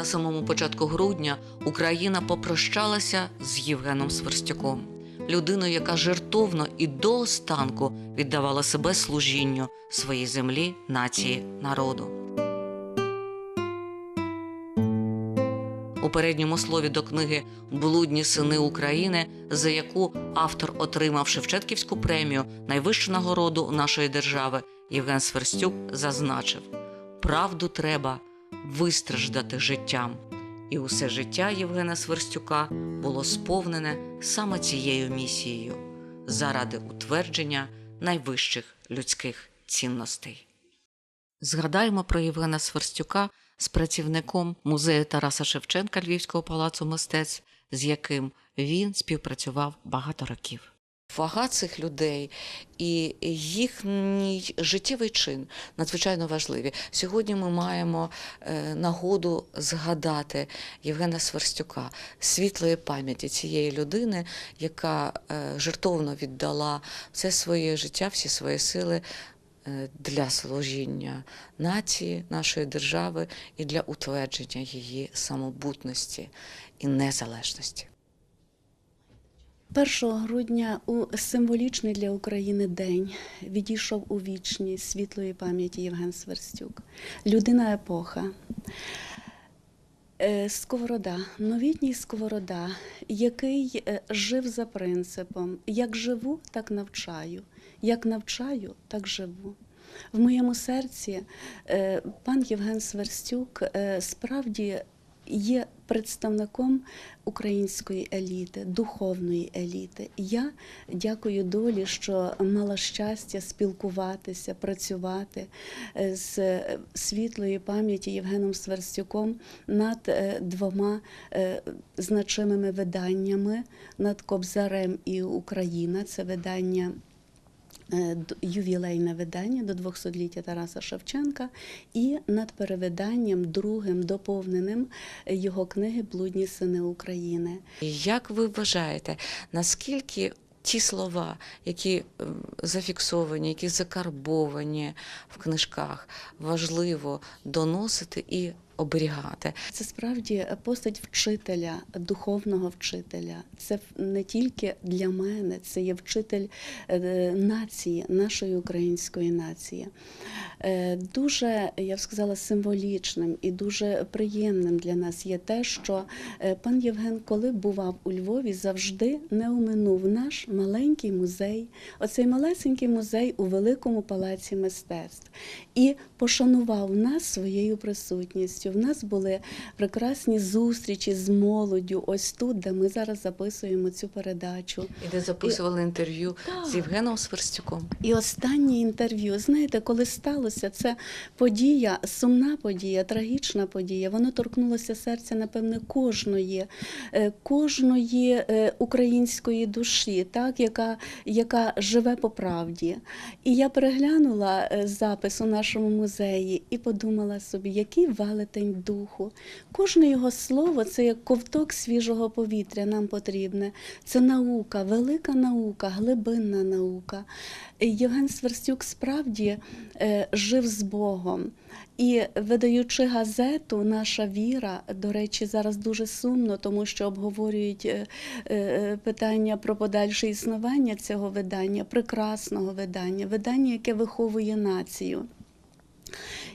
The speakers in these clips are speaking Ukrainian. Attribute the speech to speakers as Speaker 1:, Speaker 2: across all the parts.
Speaker 1: На самому початку грудня Україна попрощалася з Євгеном Сверстюком, людиною, яка жертовно і до останку віддавала себе служінню своїй землі, нації, народу. У передньому слові до книги Блудні сини України, за яку автор отримав Шевченківську премію, найвищу нагороду нашої держави, Євген Сверстюк зазначив: правду треба вистраждати життям. І усе життя Євгена Сверстюка було сповнене саме цією місією заради утвердження найвищих людських цінностей. Згадаємо про Євгена Сверстюка з працівником музею Тараса Шевченка Львівського палацу мистецтв, з яким він співпрацював багато років. Вага цих людей і їхній життєвий чин надзвичайно важливі. Сьогодні ми маємо е, нагоду згадати Євгена Сверстюка, світлої пам'яті цієї людини, яка е, жертовно віддала все своє життя, всі свої сили е, для служіння нації, нашої держави і для утвердження її самобутності і незалежності.
Speaker 2: 1 грудня у символічний для України день відійшов у вічність світлої пам'яті Євген Сверстюк. Людина епоха. Е, Сковорода, новітній Сковорода, який е, жив за принципом: як живу, так навчаю, як навчаю, так живу. В моєму серці е, пан Євген Сверстюк справді є представником української еліти, духовної еліти. Я дякую долі, що мала щастя спілкуватися, працювати е, з світлої пам'яті Євгеном Сверстюком над е, двома е, значимими виданнями над Кобзарем і Україна. Це видання. Е, Ювілейне видання до 200-ліття Тараса Шевченка і над перевиданням другим доповненим е, його книги Блудні сини України.
Speaker 1: Як ви вважаєте, наскільки ті слова, які е, зафіксовані, які закарбовані в книжках, важливо доносити і оберігати?
Speaker 2: Це справді постать вчителя, духовного вчителя. Це не тільки для мене, це є вчитель е, нації, нашої української нації. Е, Дуже, я б сказала, символічним і дуже приємним для нас є те, що е, пан Євген, коли бував у Львові, завжди не оминув наш маленький музей, оцей малесенький музей у великому палаці мистецтв, і пошанував нас своєю присутністю. В нас були прекрасні зустрічі з молоддю, ось тут, де ми зараз записуємо цю передачу.
Speaker 1: І де записували інтерв'ю з Євгеном Сверстюком.
Speaker 2: І останнє інтерв'ю, знаєте, коли сталося це подія, сумна подія, трагічна подія, воно торкнулося серця, напевне, кожної, е, кожної е, української душі, так, яка, яка живе по правді. І я переглянула е, запис у нашому музеї і подумала собі, який велетень духу. Кожне його слово це як ковток свіжого повітря нам потрібне. Це наука, велика наука, глибинна наука. Євген Сверстюк справді е, жив з Богом. І видаючи газету, наша віра, до речі, зараз дуже сумно, тому що обговорюють е, е, питання про подальше існування цього видання, прекрасного видання, видання, яке виховує націю.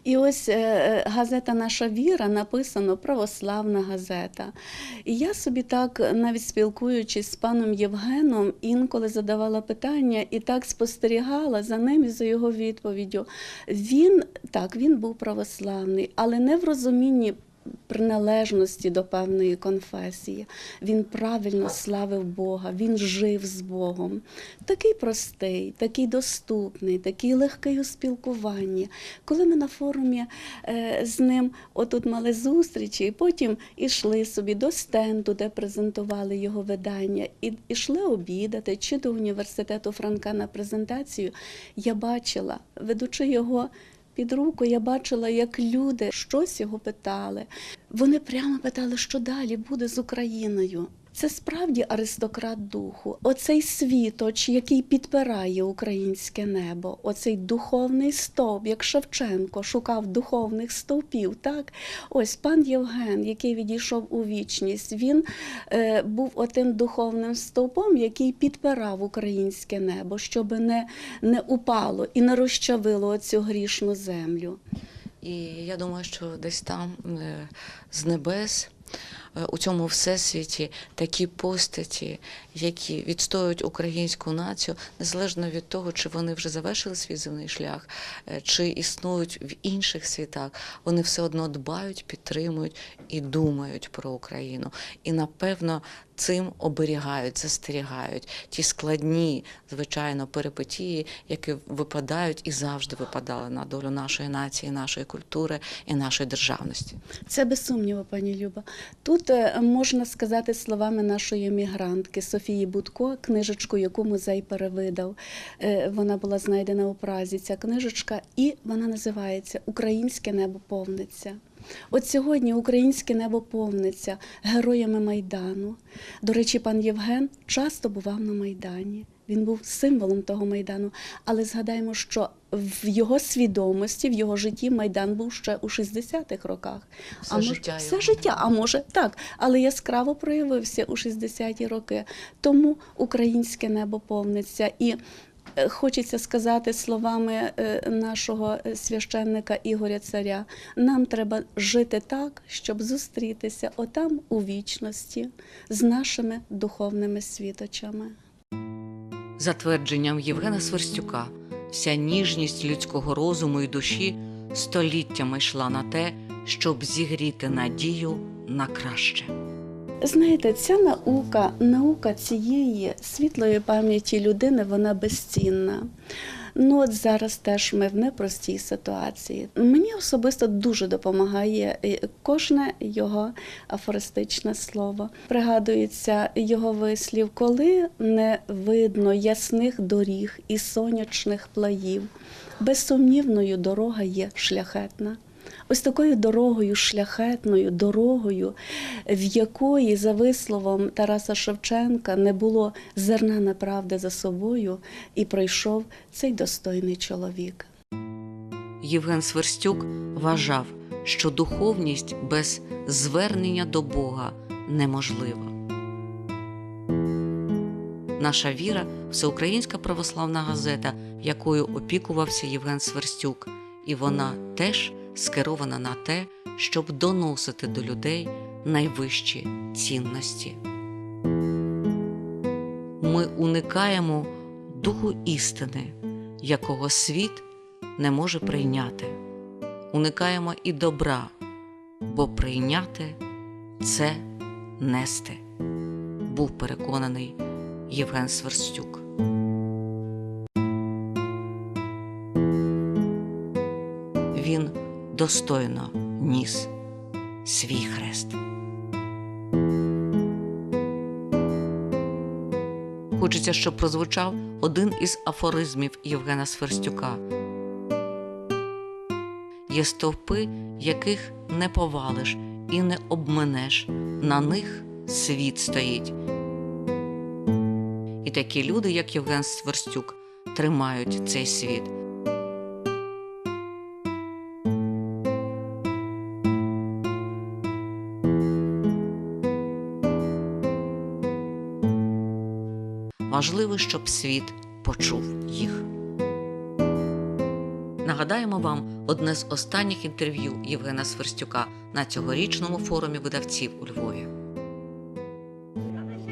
Speaker 2: І ось е, е, газета Наша віра написано православна газета. І я собі так, навіть спілкуючись з паном Євгеном, інколи задавала питання і так спостерігала за ним і за його відповіддю. Він так, він був православний, але не в розумінні. Приналежності до певної конфесії. Він правильно славив Бога, він жив з Богом. Такий простий, такий доступний, такий легкий у спілкуванні. Коли ми на форумі е, з ним отут мали зустрічі, і потім ішли собі до стенду, де презентували його видання, і йшли обідати чи до університету Франка на презентацію, я бачила, ведучи його під руку, я бачила, як люди щось його питали. Вони прямо питали, що далі буде з Україною. Це справді аристократ духу. Оцей світоч, який підпирає українське небо, оцей духовний стовп, як Шевченко шукав духовних стовпів. Так, ось пан Євген, який відійшов у вічність, він е, був отим духовним стовпом, який підпирав українське небо, щоб не, не упало і не розчавило оцю грішну землю.
Speaker 1: І я думаю, що десь там е, з небес. Е, У цьому всесвіті такі постаті, які відстоюють українську націю, незалежно від того, чи вони вже завершили свій земний шлях, е, чи існують в інших світах, вони все одно дбають, підтримують і думають про Україну. І напевно цим оберігають, застерігають ті складні, звичайно, перипетії, які випадають і завжди випадали на долю нашої нації, нашої культури і нашої державності.
Speaker 2: Це без сумніву, пані Люба. Тут е, можна сказати словами нашої мігрантки Софії Будко, книжечку, яку музей перевидав. Е, Вона була знайдена у Празі. Ця книжечка, і вона називається Українське небо повниться. От сьогодні українське небо повниться героями Майдану. До речі, пан Євген часто бував на Майдані. Він був символом того майдану. Але згадаємо, що в його свідомості, в його житті Майдан був ще у 60-х роках.
Speaker 1: Все
Speaker 2: а
Speaker 1: життя
Speaker 2: може, все
Speaker 1: його.
Speaker 2: життя, а може так, але яскраво проявився у 60-ті роки. Тому українське небо повниться. І хочеться сказати словами е, нашого е, священника Ігоря Царя: нам треба жити так, щоб зустрітися отам у вічності з нашими духовними світочами.
Speaker 1: За твердженням Євгена Сверстюка, вся ніжність людського розуму і душі століттями йшла на те, щоб зігріти надію на краще.
Speaker 2: Знаєте, ця наука, наука цієї світлої пам'яті людини, вона безцінна. Ну от зараз теж ми в непростій ситуації. Мені особисто дуже допомагає е, кожне його афористичне слово. Пригадується його вислів, коли не видно ясних доріг і сонячних плаїв. Безсумнівною дорога є шляхетна. Ось такою дорогою, шляхетною дорогою, в якої, за висловом Тараса Шевченка, не було зерна неправди за собою, і пройшов цей достойний чоловік.
Speaker 1: Євген Сверстюк вважав, що духовність без звернення до Бога неможлива. Наша віра всеукраїнська православна газета, якою опікувався Євген Сверстюк, і вона теж скерована на те, щоб доносити до людей найвищі цінності. Ми уникаємо духу істини, якого світ не може прийняти. Уникаємо і добра, бо прийняти це нести, був переконаний Євген Сверстюк. Достойно ніс свій хрест. Хочеться, щоб прозвучав один із афоризмів Євгена Сверстюка. Є стовпи, яких не повалиш і не обминеш, на них світ стоїть. І такі люди, як Євген Сверстюк, тримають цей світ. Важливо, щоб світ почув їх. Нагадаємо вам одне з останніх інтерв'ю Євгена Сверстюка на цьогорічному форумі видавців у Львові.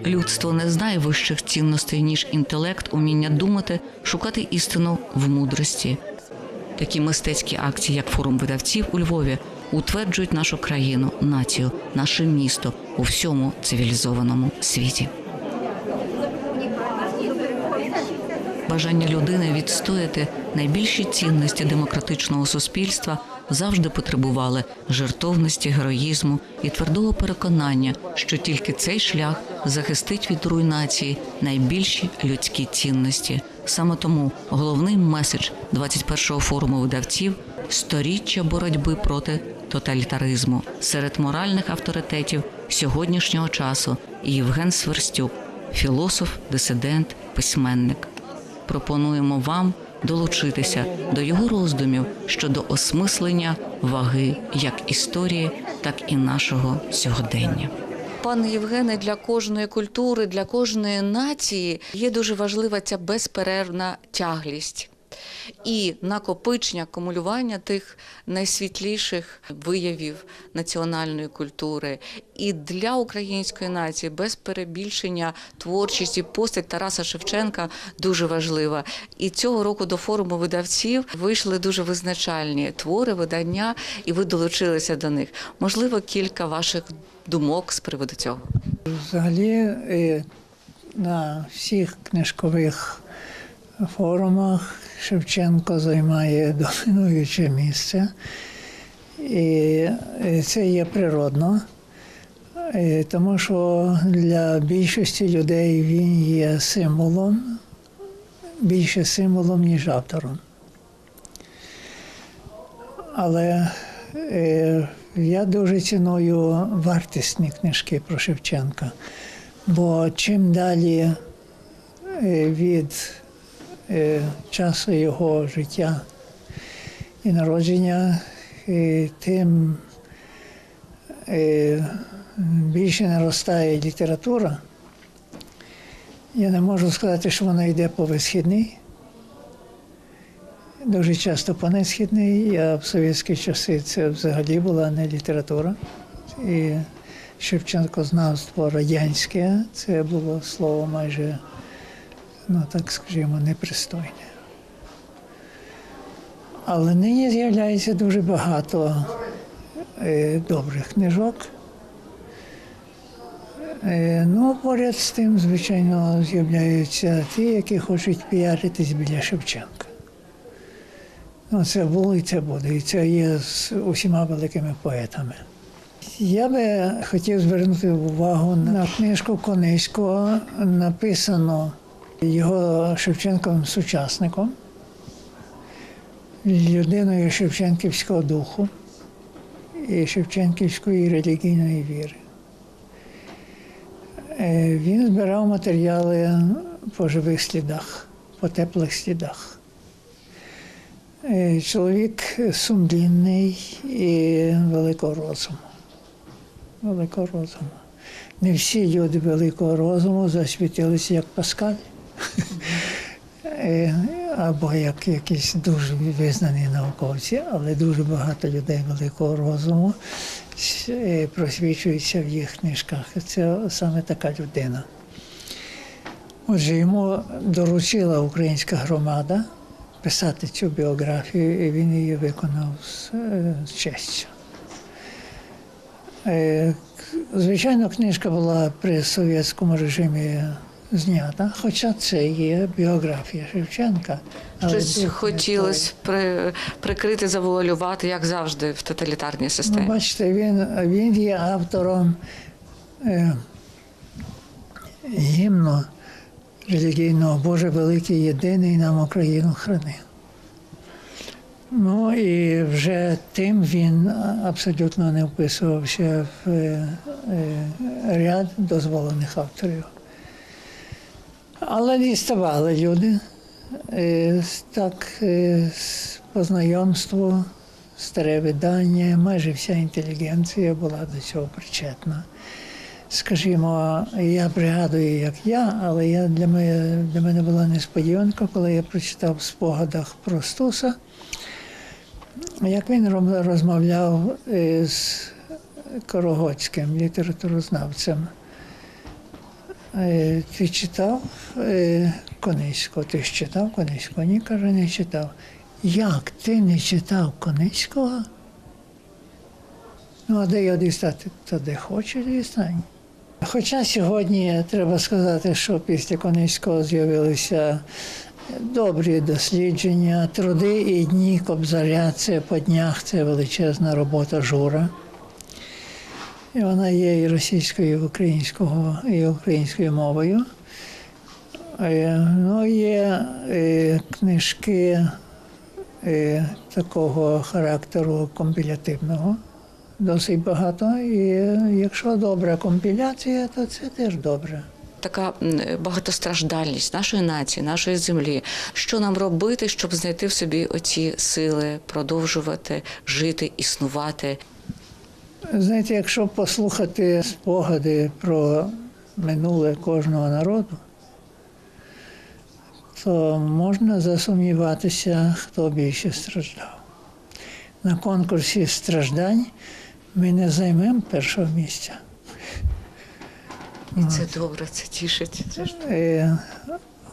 Speaker 1: Людство не знає вищих цінностей, ніж інтелект, уміння думати, шукати істину в мудрості. Такі мистецькі акції, як форум видавців у Львові, утверджують нашу країну, націю, наше місто у всьому цивілізованому світі. Бажання людини відстояти найбільші цінності демократичного суспільства завжди потребували жертовності, героїзму і твердого переконання, що тільки цей шлях захистить від руйнації найбільші людські цінності. Саме тому головний меседж 21-го форуму видавців сторіччя боротьби проти тоталітаризму серед моральних авторитетів сьогоднішнього часу Євген Сверстюк, філософ, дисидент, письменник. Пропонуємо вам долучитися до його роздумів щодо осмислення ваги як історії, так і нашого сьогодення. Пане Євгене, для кожної культури, для кожної нації є дуже важлива ця безперервна тяглість і накопичення, акумулювання тих найсвітліших виявів національної культури. І для української нації без перебільшення творчість і постать Тараса Шевченка дуже важлива. І цього року до форуму видавців вийшли дуже визначальні твори, видання, і ви долучилися до них. Можливо, кілька ваших думок з приводу цього.
Speaker 3: Взагалі е, на всіх книжкових форумах Шевченко займає домінуюче місце. І це є природно, тому що для більшості людей він є символом, більше символом, ніж автором. Але е, я дуже ціную вартісні книжки про Шевченка, бо чим далі е, від е, часу його життя і народження, тим е, більше наростає література. Я не можу сказати, що вона йде по висхідній. Дуже часто по несхідний, а в совєтські часи це взагалі була не література. І Шевченкознавство радянське це було слово майже, ну так скажімо, непристойне. Але нині з'являється дуже багато е, добрих книжок. Е, ну, поряд з тим, звичайно, з'являються ті, які хочуть піаритись біля Шевченка. Ну, це було і це буде. І це є з усіма великими поетами. Я би хотів звернути увагу на книжку Кониського, написано його Шевченковим сучасником, людиною Шевченківського духу і Шевченківської релігійної віри. Е, Він збирав матеріали по живих слідах, по теплих слідах. Е, Чоловік сумлінний і великого розуму. Великого розуму. Не всі люди великого розуму засвітилися як Паскаль. Е, Або як якісь дуже визнані науковці, але дуже багато людей великого розуму е, просвічуються в їх книжках. Це саме така людина. Отже, йому доручила українська громада писати цю біографію, і він її виконав з, е, честю. Звичайно, книжка була при совєтському режимі знята, хоча це є біографія Шевченка. але
Speaker 1: Щось хотілося при, прикрити, завуалювати, як завжди в тоталітарній
Speaker 3: Ну,
Speaker 1: системі.
Speaker 3: бачите, він, він є автором е, гімну релігійного Боже великий єдиний нам Україну храни. Ну і вже тим він абсолютно не вписувався в е, е, ряд дозволених авторів. Але діставали люди. Е, Так, е, по знайомству, старе видання, майже вся інтелігенція була до цього причетна. Скажімо, я пригадую, як я, але я, для, мене, для мене була несподіванка, коли я прочитав в спогадах про Стуса, як він розмовляв е, з Корогоцьким літературознавцем. Ти читав Кониського? Ти ж читав Кониського? Ні, каже, не читав. Як ти не читав Кониського? Ну, а де його дістати? Та де хочеш дістань. Хоча сьогодні треба сказати, що після Кониського з'явилися добрі дослідження, труди і дні Кобзаря, це по днях, це величезна робота жура. І вона є і російською, і українською, і українською мовою. Е, Ну, є е, книжки е, такого характеру компілятивного досить багато. І якщо добра компіляція, то це теж добре.
Speaker 1: Така багатостраждальність нашої нації, нашої землі. Що нам робити, щоб знайти в собі оці сили, продовжувати жити, існувати?
Speaker 3: Знаєте, якщо послухати спогади про минуле кожного народу, то можна засумніватися, хто більше страждав. На конкурсі страждань ми не займемо першого місця.
Speaker 1: І це добре, це тішить.
Speaker 3: Е,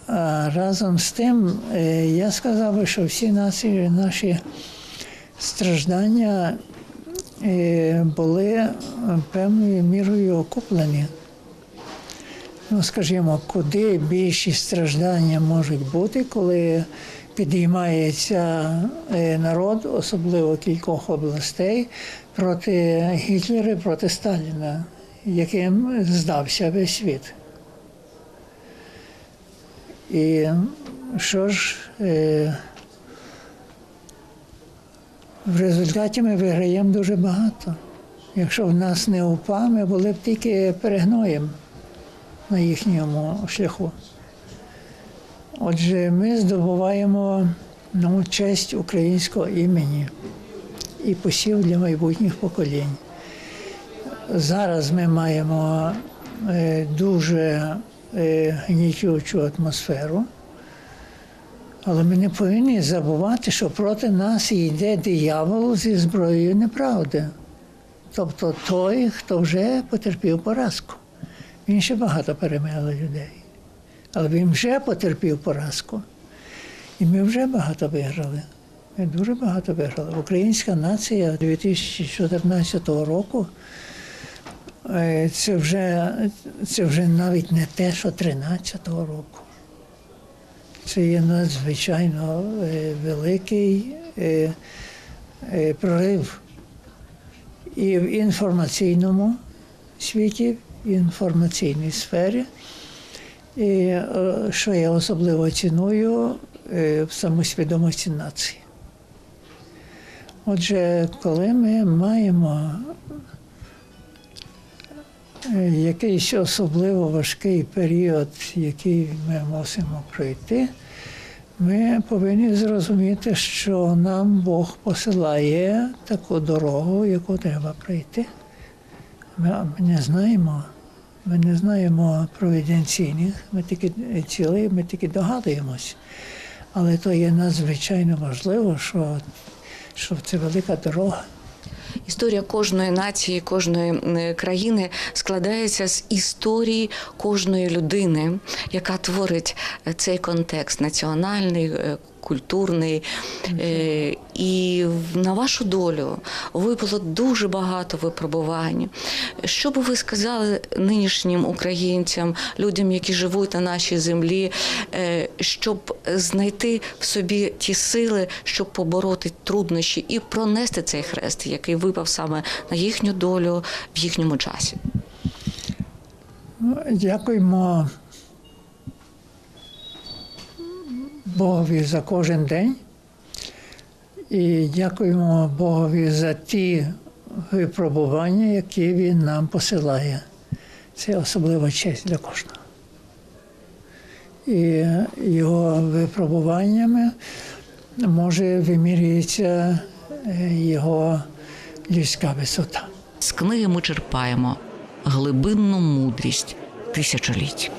Speaker 3: А разом з тим, е, я сказав би, що всі наші, наші страждання були е, певною мірою окуплені. Ну, скажімо, куди більші страждання можуть бути, коли підіймається е, народ, особливо кількох областей, проти Гітлера, проти Сталіна, яким здався весь світ. І що ж, е, в результаті ми виграємо дуже багато. Якщо в нас не упа, ми були б тільки перегноєм на їхньому шляху. Отже, ми здобуваємо ну, честь українського імені і посів для майбутніх поколінь. Зараз ми маємо е, дуже е, гнітючу атмосферу, але ми не повинні забувати, що проти нас йде диявол зі зброєю неправди. Тобто той, хто вже потерпів поразку. Він ще багато перемели людей. Але він вже потерпів поразку. І ми вже багато виграли. Ми дуже багато виграли. Українська нація 2014 року е, це вже, це вже навіть не те, що 13-го року. Це є надзвичайно е, великий е, е, прорив і в інформаційному світі, в інформаційній сфері. І що я особливо ціную в самосвідомості нації. Отже, коли ми маємо якийсь особливо важкий період, який ми мусимо пройти, ми повинні зрозуміти, що нам Бог посилає таку дорогу, яку треба пройти. Ми, не знаємо, ми не знаємо провіденційних, ми тільки цілий, ми тільки догадуємось. Але то є надзвичайно важливо, що, що це велика дорога.
Speaker 1: Історія кожної нації, кожної е, країни складається з історії кожної людини, яка творить е, цей контекст національний, е, культурний. Е, І на вашу долю випало дуже багато випробувань. Що би ви сказали нинішнім українцям, людям, які живуть на нашій землі, е, щоб знайти в собі ті сили, щоб побороти труднощі і пронести цей хрест, який випав саме на їхню долю в їхньому часі?
Speaker 3: Дякуємо Богові за кожен день. І дякуємо Богові за ті випробування, які Він нам посилає. Це особлива честь для кожного. І його випробуваннями може вимірюється е, його людська висота.
Speaker 1: З книги ми черпаємо глибинну мудрість тисячоліть.